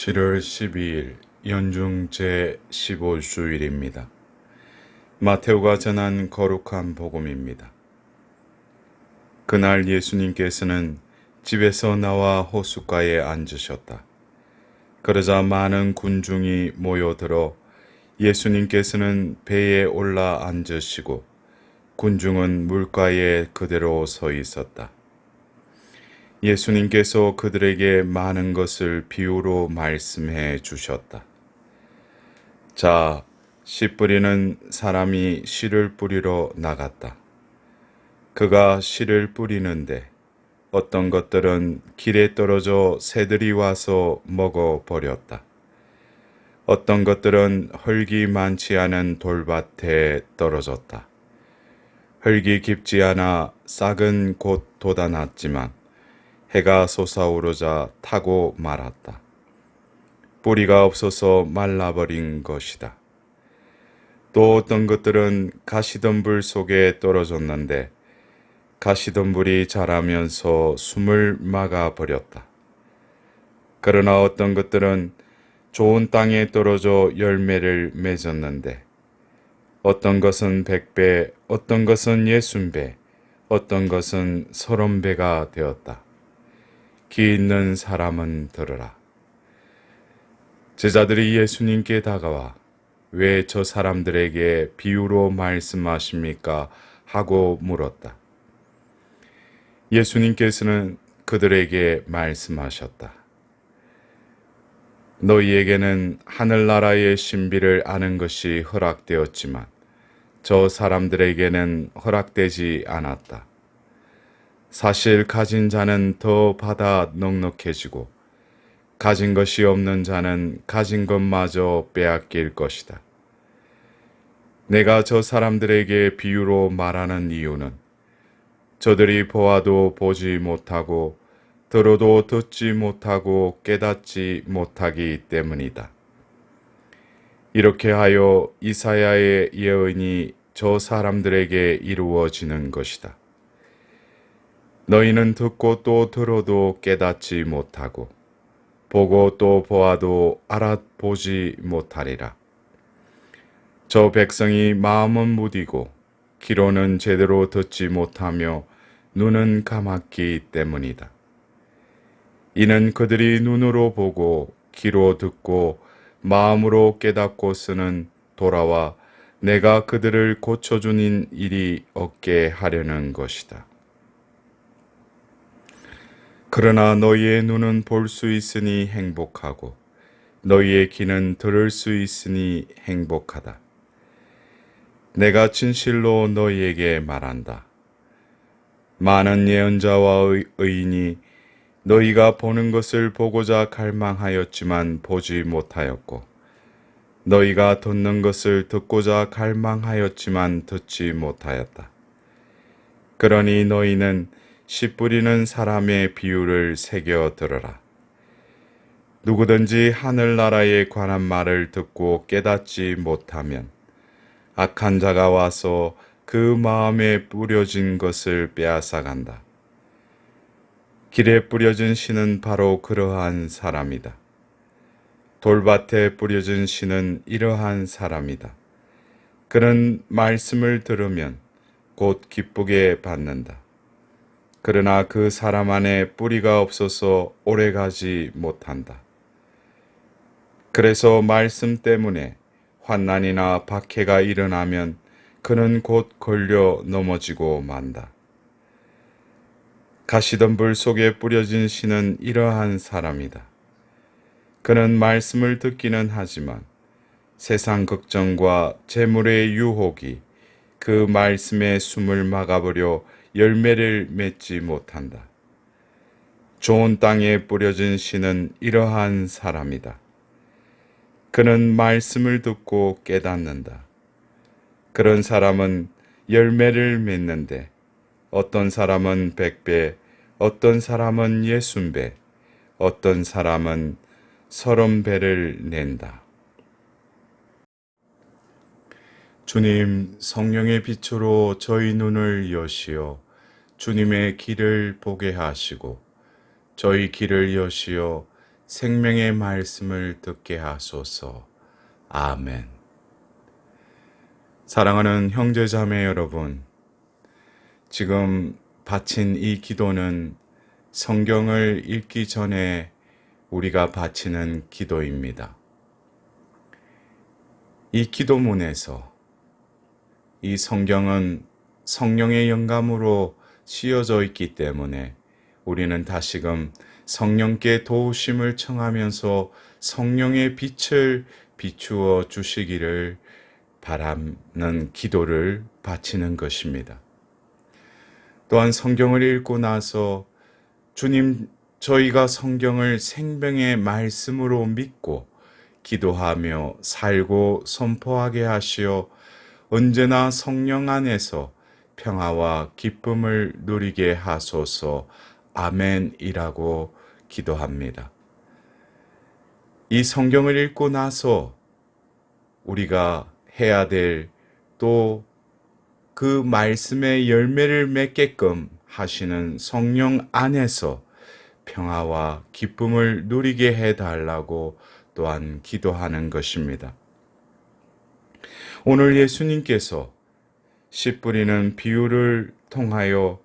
7월 12일 연중 제 15주일입니다. 마테오가 전한 거룩한 복음입니다. 그날 예수님께서는 집에서 나와 호숫가에 앉으셨다. 그러자 많은 군중이 모여들어 예수님께서는 배에 올라 앉으시고 군중은 물가에 그대로 서 있었다. 예수님께서 그들에게 많은 것을 비유로 말씀해 주셨다. 자, 씨 뿌리는 사람이 씨를 뿌리러 나갔다. 그가 씨를 뿌리는데 어떤 것들은 길에 떨어져 새들이 와서 먹어 버렸다. 어떤 것들은 흙이 많지 않은 돌밭에 떨어졌다. 흙이 깊지 않아 싹은 곧 돋아났지만 해가 솟아오르자 타고 말았다. 뿌리가 없어서 말라버린 것이다. 또 어떤 것들은 가시덤불 속에 떨어졌는데 가시덤불이 자라면서 숨을 막아 버렸다. 그러나 어떤 것들은 좋은 땅에 떨어져 열매를 맺었는데 어떤 것은 백배, 어떤 것은 예순배, 어떤 것은 서른 배가 되었다. 귀 있는 사람은 들으라. 제자들이 예수님께 다가와 왜 저 사람들에게 비유로 말씀하십니까? 하고 물었다. 예수님께서는 그들에게 말씀하셨다. 너희에게는 하늘나라의 신비를 아는 것이 허락되었지만 저 사람들에게는 허락되지 않았다. 사실 가진 자는 더 받아 넉넉해지고 가진 것이 없는 자는 가진 것마저 빼앗길 것이다. 내가 저 사람들에게 비유로 말하는 이유는 저들이 보아도 보지 못하고 들어도 듣지 못하고 깨닫지 못하기 때문이다. 이렇게 하여 이사야의 예언이 저 사람들에게 이루어지는 것이다. 너희는 듣고 또 들어도 깨닫지 못하고 보고 또 보아도 알아보지 못하리라. 저 백성이 마음은 무디고 귀로는 제대로 듣지 못하며 눈은 감았기 때문이다. 이는 그들이 눈으로 보고 귀로 듣고 마음으로 깨닫고 쓰는 돌아와 내가 그들을 고쳐주는 일이 없게 하려는 것이다. 그러나 너희의 눈은 볼 수 있으니 행복하고 너희의 귀는 들을 수 있으니 행복하다. 내가 진실로 너희에게 말한다. 많은 예언자와 의인이 너희가 보는 것을 보고자 갈망하였지만 보지 못하였고 너희가 듣는 것을 듣고자 갈망하였지만 듣지 못하였다. 그러니 너희는 씨 뿌리는 사람의 비유를 새겨 들으라. 누구든지 하늘나라에 관한 말을 듣고 깨닫지 못하면 악한 자가 와서 그 마음에 뿌려진 것을 빼앗아 간다. 길에 뿌려진 씨는 바로 그러한 사람이다. 돌밭에 뿌려진 씨는 이러한 사람이다. 그는 말씀을 들으면 곧 기쁘게 받는다. 그러나 그 사람 안에 뿌리가 없어서 오래 가지 못한다. 그래서 말씀 때문에 환난이나 박해가 일어나면 그는 곧 걸려 넘어지고 만다. 가시덤 불 속에 뿌려진 씨는 이러한 사람이다. 그는 말씀을 듣기는 하지만 세상 걱정과 재물의 유혹이 그 말씀의 숨을 막아버려 열매를 맺지 못한다. 좋은 땅에 뿌려진 씨는 이러한 사람이다. 그는 말씀을 듣고 깨닫는다. 그런 사람은 열매를 맺는데 어떤 사람은 백배, 어떤 사람은 예순배, 어떤 사람은 서른 배를 낸다. 주님, 성령의 빛으로 저희 눈을 여시어 주님의 길을 보게 하시고 저희 길을 여시어 생명의 말씀을 듣게 하소서. 아멘. 사랑하는 형제자매 여러분, 지금 바친 이 기도는 성경을 읽기 전에 우리가 바치는 기도입니다. 이 기도문에서 이 성경은 성령의 영감으로 씌어져 있기 때문에 우리는 다시금 성령께 도우심을 청하면서 성령의 빛을 비추어 주시기를 바라는 기도를 바치는 것입니다. 또한 성경을 읽고 나서 주님, 저희가 성경을 생명의 말씀으로 믿고 기도하며 살고 선포하게 하시어 언제나 성령 안에서 평화와 기쁨을 누리게 하소서 아멘이라고 기도합니다. 이 성경을 읽고 나서 우리가 해야 될 또 그 말씀의 열매를 맺게끔 하시는 성령 안에서 평화와 기쁨을 누리게 해달라고 또한 기도하는 것입니다. 오늘 예수님께서 씨 뿌리는 비유를 통하여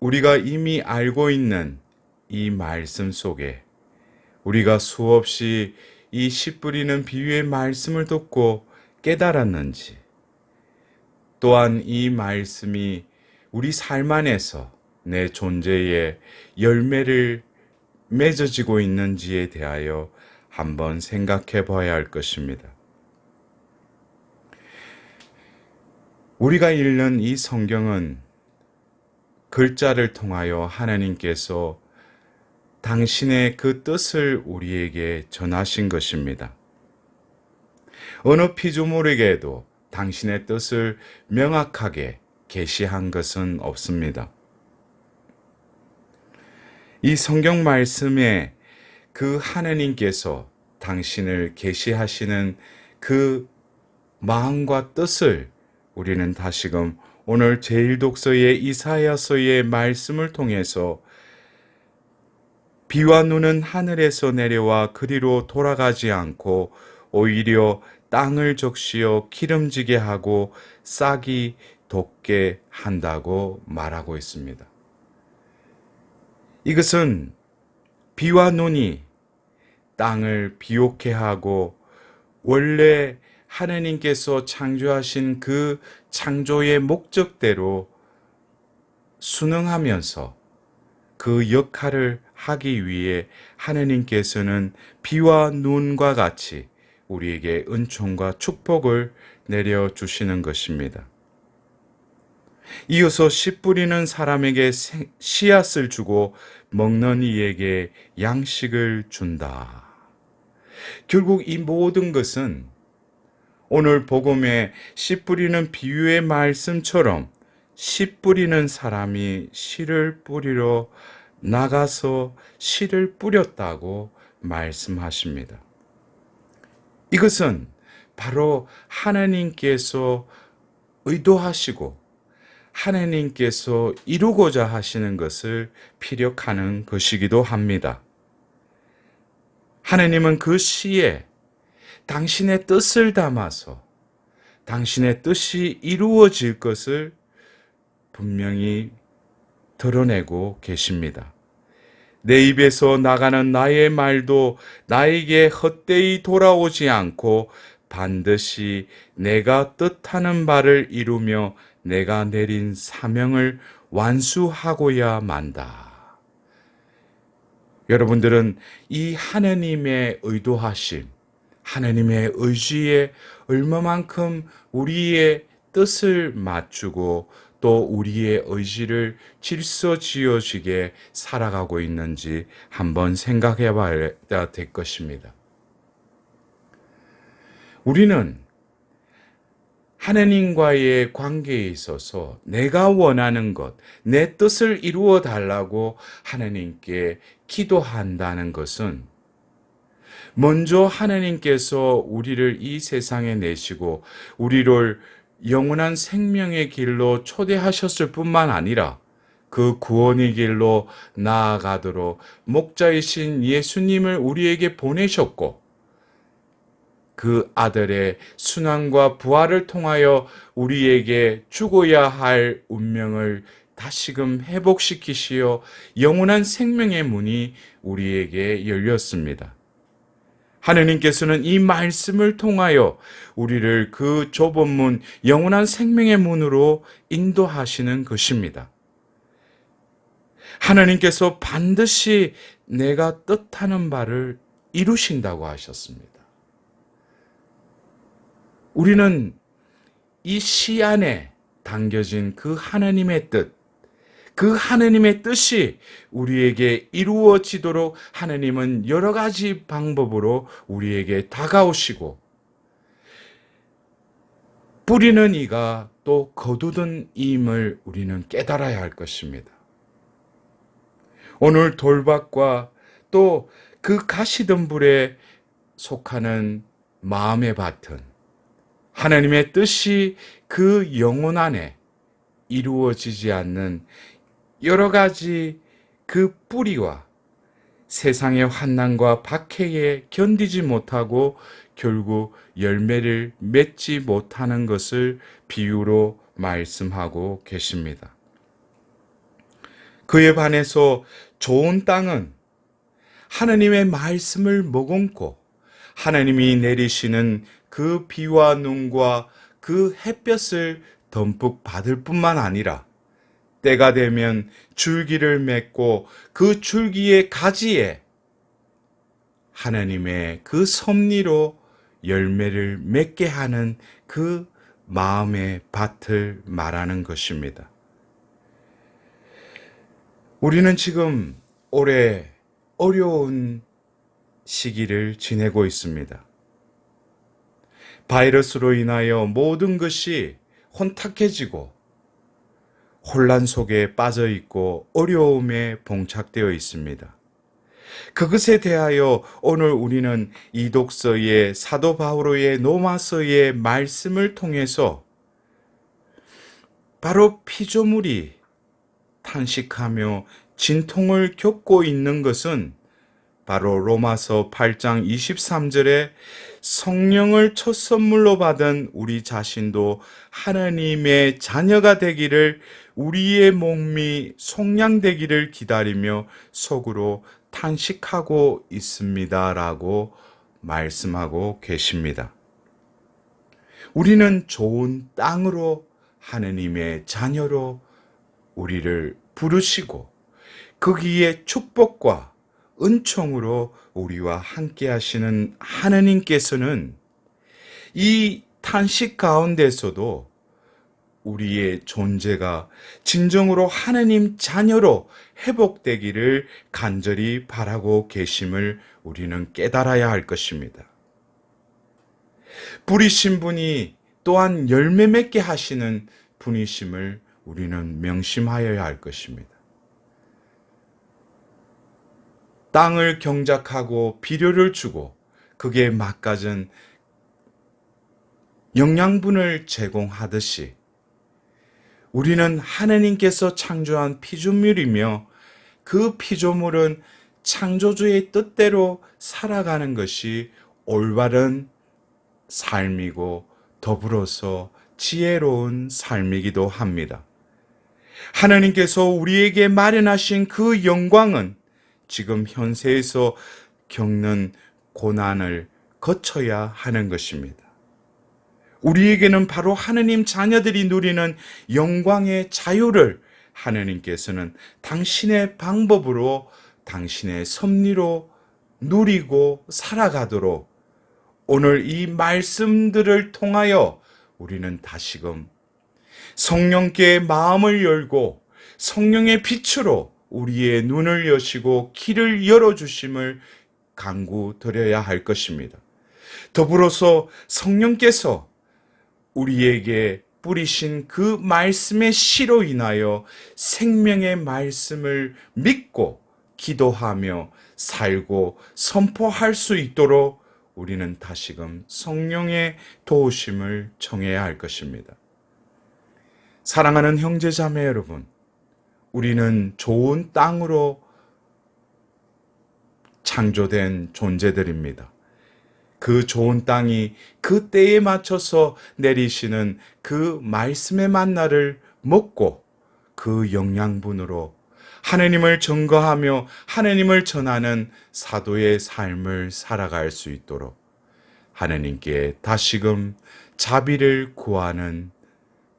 우리가 이미 알고 있는 이 말씀 속에 우리가 수없이 이 씨 뿌리는 비유의 말씀을 듣고 깨달았는지 또한 이 말씀이 우리 삶 안에서 내 존재에 열매를 맺어지고 있는지에 대하여 한번 생각해 봐야 할 것입니다. 우리가 읽는 이 성경은 글자를 통하여 하나님께서 당신의 그 뜻을 우리에게 전하신 것입니다. 어느 피조물에게도 당신의 뜻을 명확하게 계시한 것은 없습니다. 이 성경 말씀에 그 하나님께서 당신을 계시하시는 그 마음과 뜻을 우리는 다시금 오늘 제1독서의 이사야서의 말씀을 통해서 비와 눈은 하늘에서 내려와 그리로 돌아가지 않고 오히려 땅을 적시어 기름지게 하고 싹이 돋게 한다고 말하고 있습니다. 이것은 비와 눈이 땅을 비옥해 하고 원래 하나님께서 창조하신 그 창조의 목적대로 순응하면서 그 역할을 하기 위해 하나님께서는 비와 눈과 같이 우리에게 은총과 축복을 내려 주시는 것입니다. 이어서 씨 뿌리는 사람에게 씨앗을 주고 먹는 이에게 양식을 준다. 결국 이 모든 것은 오늘 복음에 씨 뿌리는 비유의 말씀처럼 씨 뿌리는 사람이 씨를 뿌리러 나가서 씨를 뿌렸다고 말씀하십니다. 이것은 바로 하나님께서 의도하시고 하나님께서 이루고자 하시는 것을 피력하는 것이기도 합니다. 하나님은 그 시에 당신의 뜻을 담아서 당신의 뜻이 이루어질 것을 분명히 드러내고 계십니다. 내 입에서 나가는 나의 말도 나에게 헛되이 돌아오지 않고 반드시 내가 뜻하는 바를 이루며 내가 내린 사명을 완수하고야 만다. 여러분들은 이 하나님의 의도하심, 하나님의 의지에 얼마만큼 우리의 뜻을 맞추고 또 우리의 의지를 질서 지어지게 살아가고 있는지 한번 생각해 봐야 될 것입니다. 우리는 하나님과의 관계에 있어서 내가 원하는 것, 내 뜻을 이루어 달라고 하나님께 기도한다는 것은 먼저 하나님께서 우리를 이 세상에 내시고 우리를 영원한 생명의 길로 초대하셨을 뿐만 아니라 그 구원의 길로 나아가도록 목자이신 예수님을 우리에게 보내셨고 그 아들의 순환과 부활을 통하여 우리에게 죽어야 할 운명을 다시금 회복시키시어 영원한 생명의 문이 우리에게 열렸습니다. 하느님께서는 이 말씀을 통하여 우리를 그 좁은 문, 영원한 생명의 문으로 인도하시는 것입니다. 하나님께서 반드시 내가 뜻하는 바를 이루신다고 하셨습니다. 우리는 이 시 안에 담겨진 그 하나님의 뜻, 그 하나님의 뜻이 우리에게 이루어지도록 하나님은 여러 가지 방법으로 우리에게 다가오시고 뿌리는 이가 또 거두던 임을 우리는 깨달아야 할 것입니다. 오늘 돌밭과 또 그 가시덤불에 속하는 마음의 밭은 하나님의 뜻이 그 영혼 안에 이루어지지 않는 여러 가지 그 뿌리와 세상의 환난과 박해에 견디지 못하고 결국 열매를 맺지 못하는 것을 비유로 말씀하고 계십니다. 그에 반해서 좋은 땅은 하나님의 말씀을 머금고 하나님이 내리시는 그 비와 눈과 그 햇볕을 덤뿍 받을 뿐만 아니라 때가 되면 줄기를 맺고 그 줄기의 가지에 하나님의 그 섭리로 열매를 맺게 하는 그 마음의 밭을 말하는 것입니다. 우리는 지금 올해 어려운 시기를 지내고 있습니다. 바이러스로 인하여 모든 것이 혼탁해지고 혼란 속에 빠져 있고 어려움에 봉착되어 있습니다. 그것에 대하여 오늘 우리는 이독서의 사도 바오로의 노마서의 말씀을 통해서 바로 피조물이 탄식하며 진통을 겪고 있는 것은 바로 로마서 8장 23절에 성령을 첫 선물로 받은 우리 자신도 하나님의 자녀가 되기를 우리의 몸이 속량되기를 기다리며 속으로 탄식하고 있습니다 라고 말씀하고 계십니다. 우리는 좋은 땅으로 하나님의 자녀로 우리를 부르시고 거기에 축복과 은총으로 우리와 함께 하시는 하나님께서는 이 탄식 가운데서도 우리의 존재가 진정으로 하나님 자녀로 회복되기를 간절히 바라고 계심을 우리는 깨달아야 할 것입니다. 뿌리신 분이 또한 열매 맺게 하시는 분이심을 우리는 명심하여야 할 것입니다. 땅을 경작하고 비료를 주고 그게 막가진 영양분을 제공하듯이 우리는 하나님께서 창조한 피조물이며 그 피조물은 창조주의 뜻대로 살아가는 것이 올바른 삶이고 더불어서 지혜로운 삶이기도 합니다. 하나님께서 우리에게 마련하신 그 영광은 지금 현세에서 겪는 고난을 거쳐야 하는 것입니다. 우리에게는 바로 하느님 자녀들이 누리는 영광의 자유를 하느님께서는 당신의 방법으로 당신의 섭리로 누리고 살아가도록 오늘 이 말씀들을 통하여 우리는 다시금 성령께 마음을 열고 성령의 빛으로 우리의 눈을 여시고 길을 열어주심을 강구드려야 할 것입니다. 더불어서 성령께서 우리에게 뿌리신 그 말씀의 시로 인하여 생명의 말씀을 믿고 기도하며 살고 선포할 수 있도록 우리는 다시금 성령의 도우심을 청해야 할 것입니다. 사랑하는 형제자매 여러분, 우리는 좋은 땅으로 창조된 존재들입니다. 그 좋은 땅이 그 때에 맞춰서 내리시는 그 말씀의 만나를 먹고 그 영양분으로 하느님을 증거하며 하느님을 전하는 사도의 삶을 살아갈 수 있도록 하느님께 다시금 자비를 구하는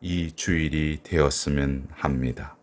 이 주일이 되었으면 합니다.